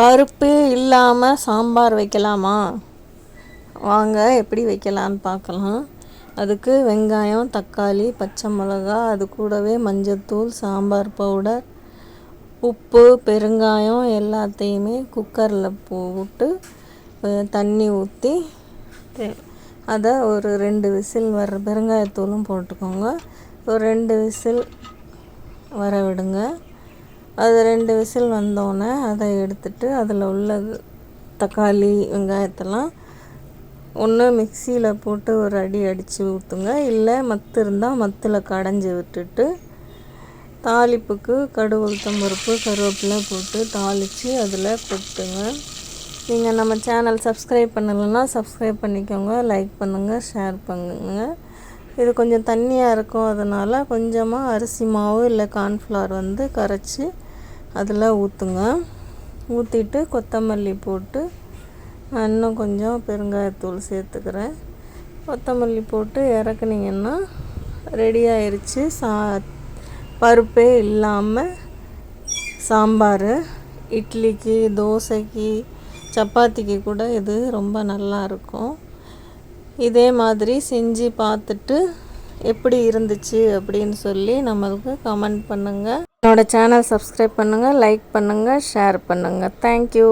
பருப்பு இல்லாமல் சாம்பார் வைக்கலாமா? வாங்க எப்படி வைக்கலான்னு பார்க்கலாம். அதுக்கு வெங்காயம் தக்காளி பச்சை மிளகா அது கூடவே மஞ்சத்தூள் சாம்பார் பவுடர் உப்பு பெருங்காயம் எல்லாத்தையுமே குக்கரில் போட்டு தண்ணி ஊற்றி அதை ஒரு ரெண்டு விசில் வர பெருங்காயத்தூளும் போட்டுக்கோங்க. ஒரு ரெண்டு விசில் வர விடுங்க. அது ரெண்டு விசில் வந்தோடனே அதை எடுத்துட்டு அதில் உள்ள தக்காளி வெங்காயத்தெல்லாம் ஒன்று மிக்சியில் போட்டு ஒரு அடி அடித்து ஊற்றுங்க. இல்லை மத்து இருந்தால் மத்தில் கடைஞ்சி விட்டுட்டு தாளிப்புக்கு கடுகு உளுத்தம் கருவேப்பிலை போட்டு தாளித்து அதில் கொட்டுங்க. நீங்கள் நம்ம சேனல் சப்ஸ்கிரைப் பண்ணலைன்னா சப்ஸ்கிரைப் பண்ணிக்கோங்க லைக் பண்ணுங்கள் ஷேர் பண்ணுங்கள் இது கொஞ்சம் தண்ணியாக இருக்கும். அதனால் கொஞ்சமாக அரிசி மாவு இல்லை கார்ன்ஃப்ளவர் வந்து கரைச்சி அதில் ஊற்றுங்க ஊற்றிட்டு கொத்தமல்லி போட்டு நான் இன்னும் கொஞ்சம் பெருங்காயத்தூள் சேர்த்துக்கிறேன். கொத்தமல்லி போட்டு இறக்குனீங்கன்னா ரெடி ஆயிடுச்சு சா பருப்பே இல்லாமல் சாம்பார் இட்லிக்கு தோசைக்கு சப்பாத்திக்கு கூட இது ரொம்ப நல்லா இருக்கும். இதே மாதிரி செஞ்சு பார்த்துட்டு எப்படி இருந்துச்சு அப்படின்னு சொல்லி நம்மளுக்கு கமெண்ட் பண்ணுங்கள் என்னோடய சேனல் சப்ஸ்கிரைப் பண்ணுங்கள் லைக் பண்ணுங்கள் ஷேர் பண்ணுங்கள் தேங்க்யூ